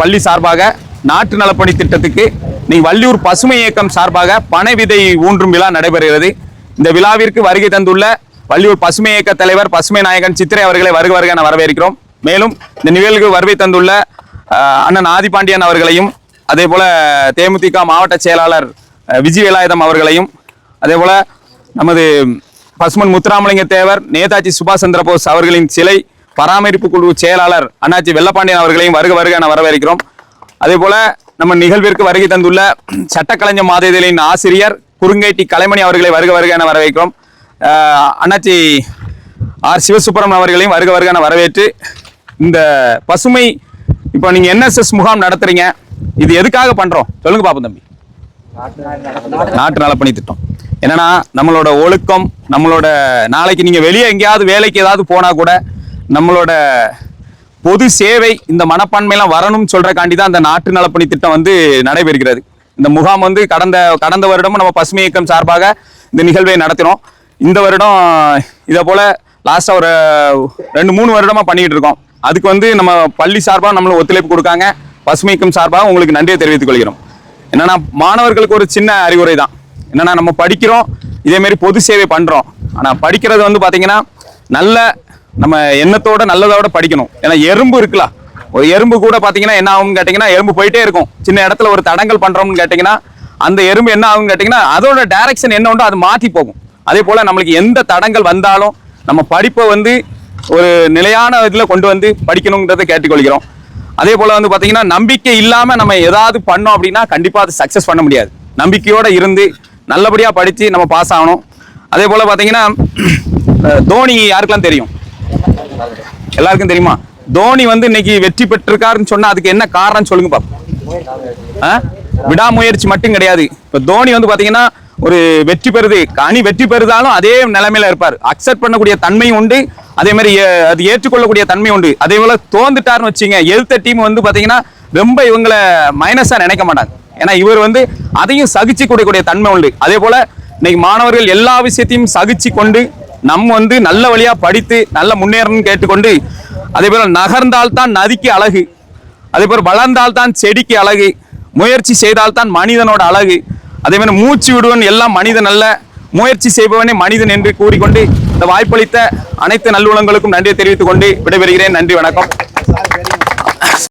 பள்ளி சார்பாக நாட்டு நலப்பணி திட்டத்துக்கு நீ வள்ளியூர் பசுமை இயக்கம் சார்பாக பனை விதை ஊன்றும் விழா நடைபெறுகிறது. இந்த விழாவிற்கு வருகை தந்துள்ள வள்ளியூர் பசுமை இயக்க தலைவர் பசுமை நாயகன் சித்திரை அவர்களை வருக வருக என வரவேற்கிறோம். மேலும் இந்த நிகழ்வுக்கு வருகை தந்துள்ள அண்ணன் ஆதிபாண்டியன் அவர்களையும் அதே போல் தேமுதிக மாவட்ட செயலாளர் விஜய் வேலாயுதம் அவர்களையும் அதே போல் நமது பசுமன் முத்துராமலிங்க தேவர் நேதாஜி சுபாஷ் சந்திரபோஸ் அவர்களின் சிலை பராமரிப்பு குழு செயலாளர் அண்ணாச்சி வெள்ளப்பாண்டியன் அவர்களையும் வருக வருக என வரவேற்கிறோம். அதே போல நம்ம நிகழ்விற்கு வருகை தந்துள்ள சட்டக்கலைஞர் மாத இதழின் ஆசிரியர் குறுங்கேட்டி கலைமணி அவர்களை வருக வருக என வரவேற்கிறோம். அண்ணாச்சி ஆர் சிவசுப்பிரமணியம் அவர்களையும் வருக வருக என வரவேற்று இந்த பசுமை இப்போ நீங்கள் என்எஸ்எஸ் முகாம் நடத்துறீங்க. இது எதுக்காக பண்ணுறோம் சொல்லுங்க பாப்போம் தம்பி. நாட்டு நலப்பணி திட்டம் என்னன்னா நம்மளோட ஒழுக்கம் நம்மளோட நாளைக்கு நீங்கள் வெளியே எங்கேயாவது வேலைக்கு ஏதாவது போனால் கூட நம்மளோட பொது சேவை இந்த மனப்பான்மையெல்லாம் வரணும்னு சொல்கிறக்காண்டி தான் அந்த நாட்டு நலப்பணி திட்டம் வந்து நடைபெறுகிறது. இந்த முகாம் வந்து கடந்த கடந்த வருடமும் நம்ம பசுமை இயக்கம் சார்பாக இந்த நிகழ்வை நடத்தினோம். இந்த வருடம் இதை போல் லாஸ்ட்டாக ஒரு ரெண்டு மூணு வருடமாக பண்ணிக்கிட்டு இருக்கோம். அதுக்கு வந்து நம்ம பள்ளி சார்பாக நம்மளும் ஒத்துழைப்பு கொடுக்காங்க. பசுமை இயக்கம் சார்பாக உங்களுக்கு நன்றியை தெரிவித்துக் கொள்கிறோம். என்னன்னா மாணவர்களுக்கு ஒரு சின்ன அறிவுரை தான். என்னன்னா நம்ம படிக்கிறோம் இதேமாரி பொது சேவை பண்ணுறோம் ஆனால் படிக்கிறது வந்து பார்த்திங்கன்னா நல்ல நம்ம எண்ணத்தோட நல்லதோட படிக்கணும். ஏன்னா எறும்பு இருக்குல்ல? ஒரு எறும்பு கூட பார்த்தீங்கன்னா என்ன ஆகும்னு கேட்டிங்கன்னா எறும்பு போயிட்டே இருக்கும். சின்ன இடத்துல ஒரு தடங்கள் பண்ணுறோம்னு கேட்டிங்கன்னா அந்த எறும்பு என்ன ஆகும்னு கேட்டிங்கன்னா அதோட டேரக்ஷன் என்ன உண்டோ அது மாற்றி போகும். அதே போல் நம்மளுக்கு எந்த தடங்கள் வந்தாலும் நம்ம படிப்பை வந்து ஒரு நிலையான இதில் கொண்டு வந்து படிக்கணுங்கிறத கேட்டுக்கொள்கிறோம். அதே போல் வந்து பார்த்தீங்கன்னா நம்பிக்கை இல்லாமல் நம்ம ஏதாவது பண்ணோம் அப்படின்னா கண்டிப்பாக அது சக்ஸஸ் பண்ண முடியாது. நம்பிக்கையோடு இருந்து நல்லபடியாக படித்து நம்ம பாஸ் ஆகணும். அதே போல் பார்த்தீங்கன்னா தோனி யாருக்கெல்லாம் தெரியும்? எல்லாருக்கும் தெரியுமா? தோனி வந்து இன்னைக்கு வெற்றி பெற்றிருக்காருன்னு சொன்னா அதுக்கு என்ன காரணம் சொல்லுங்க பாப்போம். ஆ? விடாமுயற்சி மட்டும் கிடையாது. இப்ப தோனி வந்து பாத்தீங்கன்னா ஒரு வெற்றி பெறுது அணி வெற்றி பெறுதாலும் அதே நிலைமையில இருப்பார். அக்செப்ட் பண்ணக்கூடிய தன்மையும் உண்டு. அதே மாதிரி ஏ- அது ஏற்றுக்கொள்ளக்கூடிய தன்மை உண்டு. அதே போல தோந்துட்டாருன்னு வச்சுங்க எழுத்த டீம் வந்து பாத்தீங்கன்னா ரொம்ப இவங்களை மைனஸா நினைக்க மாட்டாங்க. ஏன்னா இவர் வந்து அதையும் சகிச்சு கூடக்கூடிய தன்மை உண்டு. அதே போல இன்னைக்கு மாணவர்கள் எல்லா விஷயத்தையும் சகிச்சு கொண்டு நம்ம வந்து நல்ல வழியா படித்து நல்ல முன்னேறணும்னு கேட்டுக்கொண்டு அதே போல நகர்ந்தால் தான் நதிக்கு அழகு. அதே போல வளர்ந்தால் தான் செடிக்கு அழகு. முயற்சி செய்தால் தான் மனிதனோட அழகு. அதே மாதிரி மூச்சு விடுவன் எல்லாம் மனிதன் அல்ல. முயற்சி செய்பவனே மனிதன் என்று கூறிக்கொண்டு இந்த வாய்ப்பளித்த அனைத்து நல்லுணங்களுக்கும் நன்றியை தெரிவித்துக் கொண்டு விடைபெறுகிறேன். நன்றி வணக்கம்.